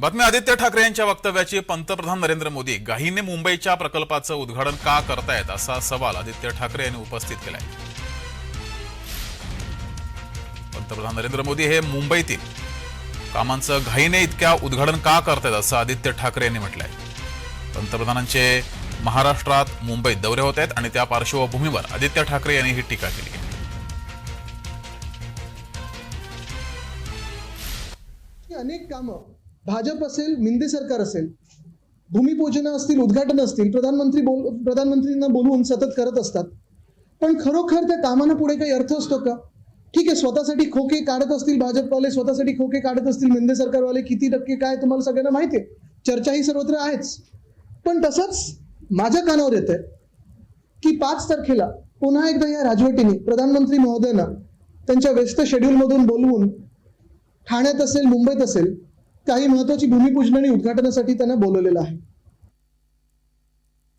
बातमी आदित्य ठाकरे यांच्या वक्तव्याची पंतप्रधान नरेंद्र मोदी गाहीने मुंबईच्या प्रकल्पाचं उद्घाटन का करतायत असा सवाल आदित्य ठाकरे यांनी उपस्थित केलाय. पंतप्रधान नरेंद्र मोदी हे मुंबईतील कामांचं घाईने इतक्या उद्घाटन का करतायत असं आदित्य ठाकरे यांनी म्हटलंय. पंतप्रधानांचे महाराष्ट्रात मुंबईत दौरे होत आहेत आणि त्या पार्श्वभूमीवर आदित्य ठाकरे यांनी ही टीका केली आहे. अनेक कामं भाजप असेल मिंदे सरकार असेल भूमिपूजन असतील उद्घाटन असतील प्रधानमंत्री बोल प्रधानमंत्रींना बोलवून सतत करत असतात. पण खरोखर त्या कामांना पुढे काही अर्थ असतो का? ठीक आहे स्वतःसाठी खोके काढत असतील भाजपवाले स्वतःसाठी खोके काढत असतील मिंदे सरकारवाले किती टक्के काय तुम्हाला सगळ्यांना माहिती आहे. चर्चा ही सर्वत्र आहेच. पण तसंच माझ्या कानावर येत आहे की पाच तारखेला पुन्हा एकदा या राजवटीने प्रधानमंत्री महोदयांना त्यांच्या व्यस्त शेड्यूलमधून बोलवून ठाण्यात असेल मुंबईत असेल काही महत्वाची भूमिपूजन आणि उद्घाटनासाठी त्यांना बोलवलेलं आहे.